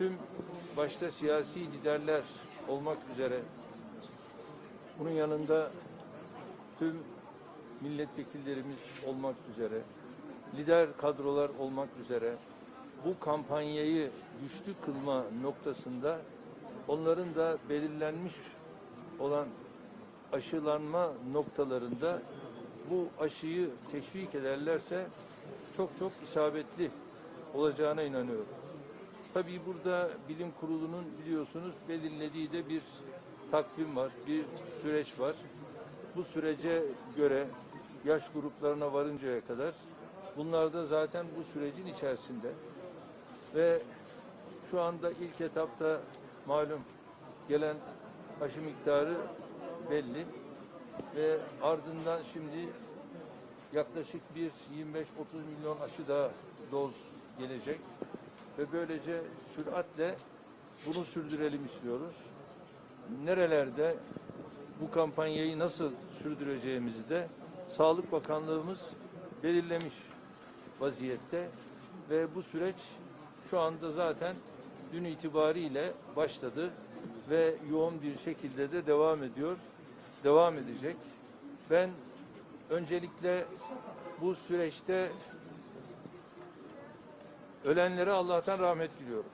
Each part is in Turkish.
tüm başta siyasi liderler olmak üzere bunun yanında tüm milletvekillerimiz olmak üzere lider kadrolar olmak üzere bu kampanyayı güçlü kılma noktasında onların da belirlenmiş olan aşılanma noktalarında bu aşıyı teşvik ederlerse çok çok isabetli olacağına inanıyorum. Tabii burada bilim kurulunun biliyorsunuz belirlediği de bir takvim var, bir süreç var. Bu sürece göre yaş gruplarına varıncaya kadar bunlar da zaten bu sürecin içerisinde. Ve şu anda ilk etapta malum gelen aşı miktarı belli. Ve ardından şimdi yaklaşık bir 25-30 milyon aşı daha doz gelecek ve böylece süratle bunu sürdürelim istiyoruz. Nerelerde bu kampanyayı nasıl sürdüreceğimizi de Sağlık Bakanlığımız belirlemiş vaziyette ve bu süreç şu anda zaten dün itibariyle başladı ve yoğun bir şekilde de devam ediyor, devam edecek. Ben öncelikle bu süreçte ölenlere Allah'tan rahmet diliyorum.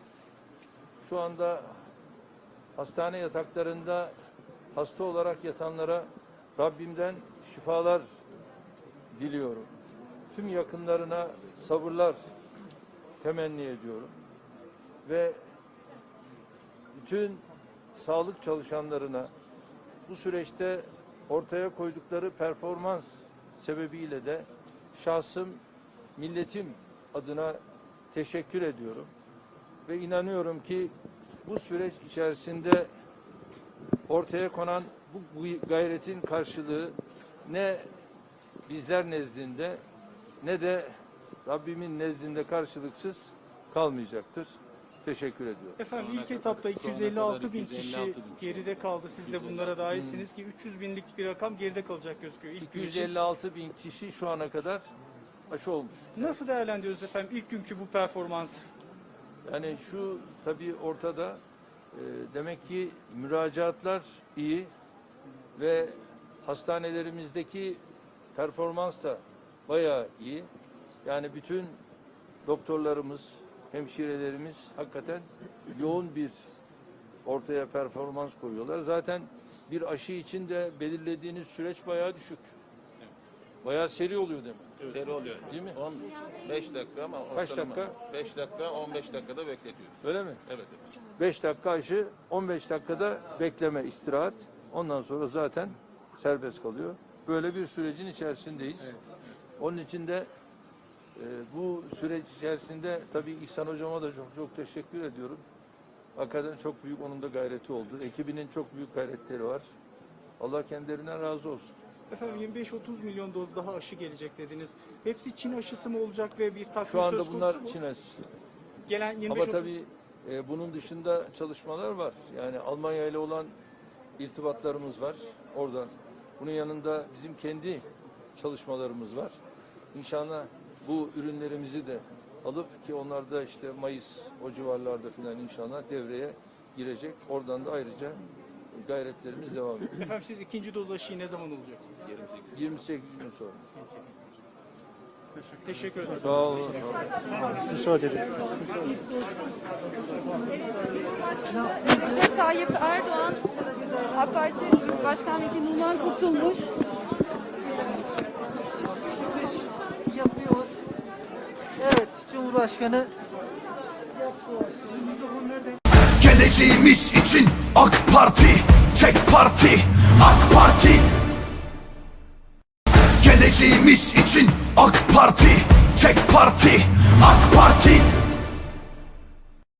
Şu anda hastane yataklarında hasta olarak yatanlara Rabbimden şifalar diliyorum. Tüm yakınlarına sabırlar temenni ediyorum. Ve bütün sağlık çalışanlarına bu süreçte ortaya koydukları performans sebebiyle de şahsım, milletim adına teşekkür ediyorum. Ve inanıyorum ki bu süreç içerisinde ortaya konan bu gayretin karşılığı ne bizler nezdinde ne de Rabbimin nezdinde karşılıksız kalmayacaktır. Teşekkür ediyorum. Efendim ilk kadar- etapta şu ana 256 bin 256 kişi bin geride kaldı. Siz de 256. bunlara dahilsiniz ki 300 binlik bir rakam geride kalacak gözüküyor. İlk gün için. 256 bin kişi şu ana kadar aşı olmuş. Nasıl değerlendiriyoruz efendim ilk günkü bu performans? Yani şu tabii ortada e, demek ki müracaatlar iyi ve hastanelerimizdeki performans da bayağı iyi. Yani bütün doktorlarımız, hemşirelerimiz hakikaten yoğun bir ortaya performans koyuyorlar. Zaten bir aşı için de belirlediğiniz süreç bayağı düşük. Bayağı seri oluyor demek. Seri oluyor. Değil mi? 5 dakika ama Kaç ortalama dakika? 5 dakika 15 dakikada bekletiyoruz. Öyle mi? Evet evet. 5 dakika aşı, 15 dakikada bekleme, istirahat. Ondan sonra zaten serbest kalıyor. Böyle bir sürecin içerisindeyiz. Onun için de e, bu süreç içerisinde tabii İhsan Hocama da çok çok teşekkür ediyorum. Hakikaten çok büyük onun da gayreti oldu. Ekibinin çok büyük gayretleri var. Allah kendilerinden razı olsun. Efendim 25-30 milyon doz daha aşı gelecek dediniz. Hepsi Çin aşısı mı olacak ve bir takviye Şu anda söz bunlar konusu mu? Çin aşısı. Gelen 25 Ama tabii e, bunun dışında çalışmalar var. Yani Almanya ile olan irtibatlarımız var oradan. Bunun yanında bizim kendi çalışmalarımız var. İnşallah bu ürünlerimizi de alıp ki onlar da işte Mayıs o civarlarda filan inşallah devreye girecek. Oradan da ayrıca gayretlerimiz devam ediyor. Efendim siz ikinci doz aşıyı ne zaman olacaksınız? 28. 28 gün sonra. Teşekkür ederim. Sağ olun. Müsaade edin. Recep Tayyip Erdoğan AK Parti Başkan Vekilinden kurtulmuş. yapıyor. Evet, Cumhurbaşkanı Geleceğimiz için AK Parti Tek parti AK Parti. Geleceğimiz için AK Parti Tek parti AK Parti